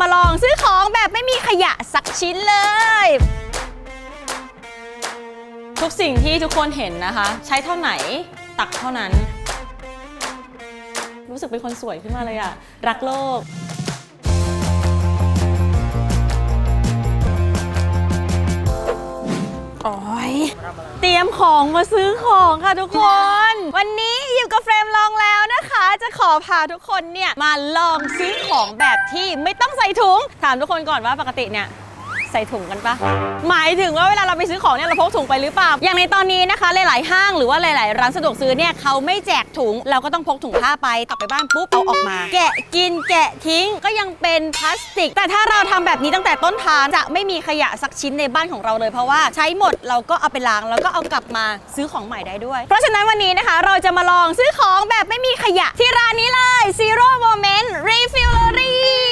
มาลองซื้อของแบบไม่มีขยะสักชิ้นเลย ทุกสิ่งที่ทุกคนเห็นนะคะ ใช้เท่าไหนตักเท่านั้น รู้สึกเป็นคนสวยขึ้นมาเลยอะรักโลกโอ้ยเตรียมของมาซื้อของค่ะทุกคน วันนี้ อยู่กับเฟรมลองแล้วนะคะ จะขอพาทุกคนเนี่ยมาลองซื้อของแบบที่ไม่ต้องใส่ถุง ถามทุกคนก่อนว่าปกติเนี่ย ใส่ถุงกันปะหมายถึงว่าเวลาเราไปซื้อของเนี่ยเราพกถุงไปหรือเปล่า อย่างในตอนนี้นะคะหลายๆห้างหรือว่าหลาย ๆ ร้านสะดวกซื้อเนี่ยเขาไม่แจกถุง เราก็ต้องพกถุงผ้าไปกลับไปบ้านปุ๊บเอาออกมา แกะกินแกะทิ้งก็ยังเป็นพลาสติก แต่ถ้าเราทำแบบนี้ตั้งแต่ต้นทางจะไม่มีขยะสักชิ้นในบ้านของเราเลยเพราะว่าใช้หมดเราก็เอาไปล้างแล้วก็เอากลับมาซื้อของใหม่ได้ด้วย เพราะฉะนั้นวันนี้นะคะ เราจะมาลองซื้อของแบบไม่มีขยะที่ร้านนี้เลย Zero Moment Refillery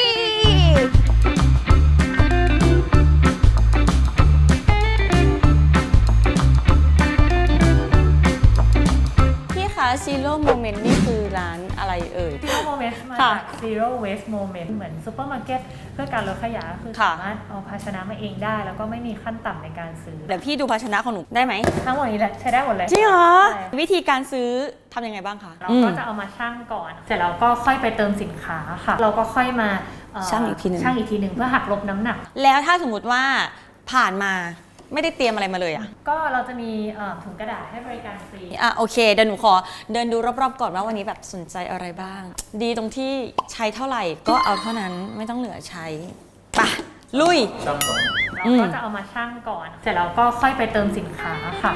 เอ่ย Zero Waste มาค่ะจาก Zero Waste Moment เหมือนซูเปอร์มาร์เก็ตเพื่อการลดขยะคือค่ะ สามารถเอาภาชนะมาเองได้ แล้วก็ไม่มีขั้นต่ำในการซื้อ เดี๋ยวพี่ดูภาชนะของหนูได้ไหมทั้งหมดนี้แหละใช้ได้หมดเลย จริงเหรอ ใช่ วิธีการซื้อทำยังไงบ้างคะเราก็จะเอามาชั่งก่อน เสร็จแล้วก็ค่อยไปเติมสินค้าค่ะ เราก็ค่อยมาเชั่งอีกทีหนึ่ง ชั่งอีกทีหนึ่งเพื่อหักลบน้ำหนัก แล้วถ้าสมมติว่าผ่านมา ไม่ได้เตรียมอะไรมาเลยอะก็เราจะมีเอ่อถุงกระดาษให้บริการฟรี อะโอเคเดี๋ยวหนูขอเดินดูรอบๆก่อนว่าวันนี้แบบสนใจอะไรบ้าง ดีตรงที่ใช้เท่าไหร่ก็เอาเท่านั้นไม่ต้องเหลือใช้ไปะลุย เราก็จะเอามาชั่งก่อน เสร็จแล้วก็ค่อยไปเติมสินค้าค่ะ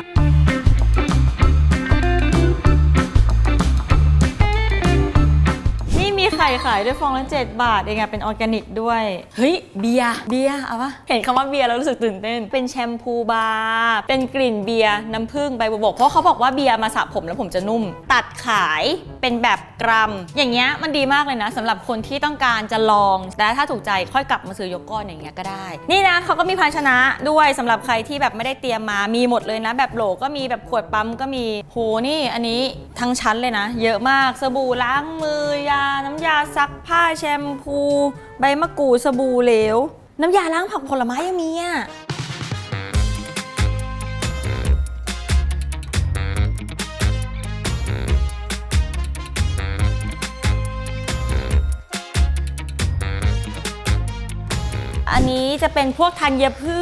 ข่ขายด้วยฟองละ7บาทเองอะเป็นออร์แกนิกด้วย เฮ้ยเบียร์เบียร์เอาปะเห็นคำว่าเบียร์แล้วรู้สึกตื่นเต้น เป็นแชมพูบาร์เป็นกลิ่นเบียร์น้ำผึ้งใบบัวบกเพราะเขาบอกว่าเบียร์มาสระผมแล้วผมจะนุ่ม ตัดขายเป็นแบบกรัม อย่างเงี้ยมันดีมากเลยนะสำหรับคนที่ต้องการจะลองแต่ถ้าถูกใจค่อยกลับมาซื้อยกก้อนอย่างเงี้ยก็ได้ นี่นะเขาก็มีภาชนะด้วยสำหรับใครที่แบบไม่ได้เตรียมมามีหมดเลยนะ แบบโหลก็มีแบบขวดปั๊มก็มีโหนี่อันนี้ทั้งชั้นเลยนะ เยอะมากสบู่ล้างมือยาน้ำยาซักผ้าแชมพู ใบมะกรูดสบู่เหลว น้ำยาล้างผักผลไม้ยังมีอะ อันนี้จะเป็นพวกธัญพื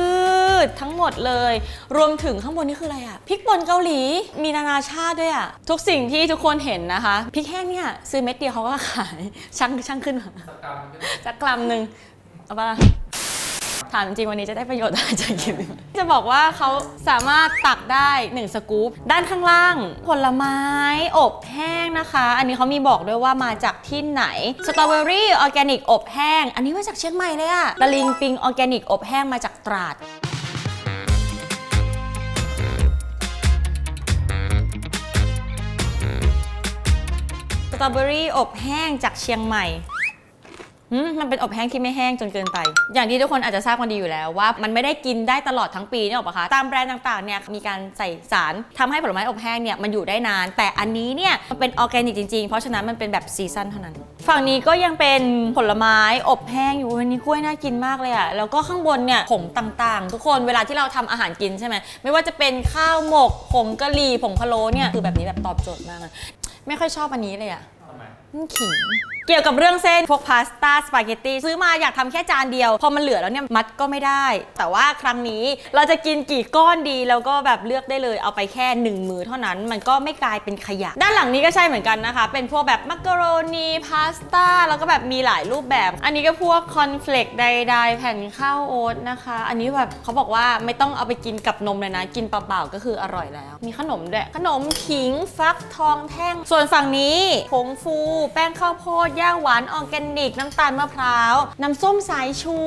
ชทั้งหมดเลย รวมถึงข้างบนนี่คืออะไรอะพริกป่นเกาหลีมีนานาชาติด้วยอะทุกสิ่งที่ทุกคนเห็นนะคะพริกแห้งเนี่ยซื้อเม็ดเดียวเขาก็ขายช่างช่างขึ้นมาสักกรัมหนึ่งเอาปะล่ะถามจริงวันนี้จะได้ประโยชน์อะไรจากคลิปนี้จะบอกว่าเขาสามารถตักได้ 1 สกู๊ปด้านข้างล่าง ผลไม้อบแห้งนะคะ อันนี้เขามีบอกด้วยว่ามาจากที่ไหนสตรอเบอรี่ออร์แกนิกอบแห้ง อันนี้มาจากเชียงใหม่เลยอะตะลิงปิงออร์แกนิกอบแห้งมาจากตราดสตรอเบอรี่อบแห้งจากเชียงใหม่ หืมมันเป็นอบแห้งที่ไม่แห้งจนเกินไป อย่างที่ทุกคนอาจจะทราบกันดีอยู่แล้วว่า มันไม่ได้กินได้ตลอดทั้งปีเนี่ยหรอกปะคะ ตามแบรนด์ต่างๆเนี่ยมีการใส่สารทำให้ผลไม้อบแห้งเนี่ยมันอยู่ได้นาน แต่อันนี้เนี่ยมันเป็นออร์แกนิกจริงๆ เพราะฉะนั้นมันเป็นแบบซีซันเท่านั้น ฝั่งนี้ก็ยังเป็นผลไม้อบแห้งอยู่วันนี้กล้วยน่ากินมากเลยอะแล้วก็ข้างบนเนี่ยผงต่างๆ ทุกคนเวลาที่เราทำอาหารกินใช่ไหมไม่ว่าจะเป็นข้าวหมกผงกะหรี่ผงพะโล้เนี่ยคือแบบนี้แบบตอบโจทย์มากอะไม่ค่อยชอบอันนี้เลยอะอืมขิง เกี่ยวกับเรื่องเส้นพวกพาสต้าสปาเกตตีซื้อมาอยากทำแค่จานเดียว พอมันเหลือแล้วเนี่ยมัดก็ไม่ได้ แต่ว่าครั้งนี้เราจะกินกี่ก้อนดีแล้วก็แบบเลือกได้เลยเอาไปแค่หนึ่งมือเท่านั้นมันก็ไม่กลายเป็นขยะ ด้านหลังนี้ก็ใช่เหมือนกันนะคะ เป็นพวกแบบมักกะโรนีพาสต้าแล้วก็แบบมีหลายรูปแบบ อันนี้ก็พวกคอนเฟลกใดๆแผ่นข้าวโอ๊ตนะคะ อันนี้แบบเขาบอกว่าไม่ต้องเอาไปกินกับนมเลยนะ กินเปล่าๆก็คืออร่อยแล้ว มีขนมด้วยขนมขิงฟักทองแท่ง ส่วนฝั่งนี้ผงฟู แป้งข้าวโพดย่าหวานออร์แกนิก น้ำตาลมะพร้าว น้ำส้มสายชู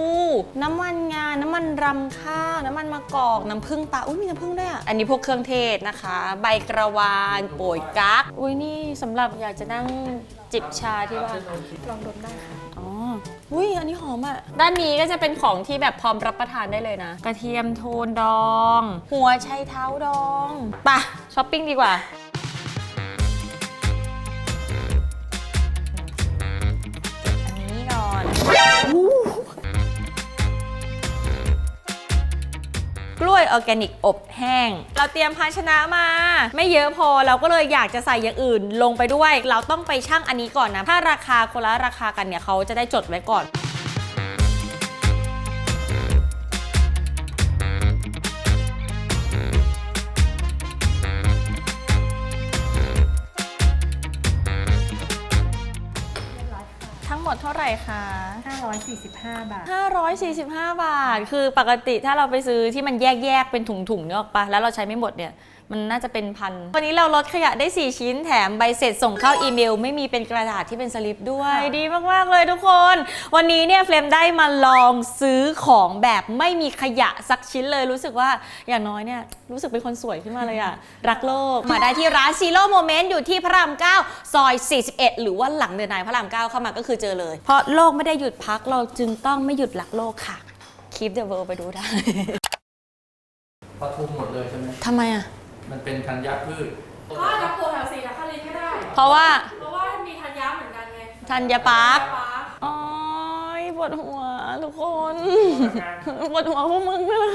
น้ำมันงา น้ำมันรำข้าว น้ำมันมะกอก น้ำผึ้งตา อุ้ยมีน้ำผึ้งด้วยอะ อันนี้พวกเครื่องเทศนะคะ ใบกระวาน โป่ยกั๊ก อุ้ยนี่สำหรับอยากจะนั่งจิบชาที่บ้าน ลองดมได้ค่ะ อ๋อ อุ้ยอันนี้หอมอะด้านนี้ก็จะเป็นของที่แบบพร้อมรับประทานได้เลยนะ กระเทียมโทนดอง หัวไชเท้าดอง ไปะช้อปปิ้งดีกว่า ออร์แกนิกอบแห้ง เราเตรียมภาชนะมา ไม่เยอะพอเราก็เลยอยากจะใส่อย่างอื่นลงไปด้วย เราต้องไปชั่งอันนี้ก่อนนะ ถ้าราคาคนละราคากันเนี่ยเขาจะได้จดไว้ก่อนทั้งหมดเท่าไหร่คะ 545 บาท 545 บาท คือปกติถ้าเราไปซื้อที่มันแยกๆ เป็นถุงๆเนออกปะแล้วเราใช้ไม่หมดเนี่ย มันน่าจะเป็นพัน วันนี้เราลดขยะได้ 4 ชิ้นแถมใบเสร็จส่งเข้าอีเมล ไม่มีเป็นกระดาษที่เป็นสลิปด้วยค่ะดีมาก ๆ เลยทุกคน วันนี้เนี่ยเฟรมได้มาลองซื้อของแบบไม่มีขยะสักชิ้นเลยรู้สึกว่าอย่างน้อยเนี่ยรู้สึกเป็นคนสวยขึ้นมาเลยอะรักโลก มาได้ที่ร้านซีโร่โมเมนต์อยู่ที่พระราม 9 ซอย 41 หรือว่าหลังเดินนายพระราม 9 เข้ามาก็คือเจอเลย เพราะโลกไม่ได้หยุดพักเราจึงต้องไม่หยุดรักโลกค่ะ Keep the world ไปดูได้ ปทุมหมดเลยใช่ไหมทำไมอะ มันเป็นธัญพืช ก็อาจจะปลูกแถวศรีนครินทร์ก็ได้ เพราะว่าเพราะว่ามีธัญญาเหมือนกันไงธัญปาร์คปาร์คอ๋อยปวดหัวทุกคน ปวดหัวพวกมึงเลย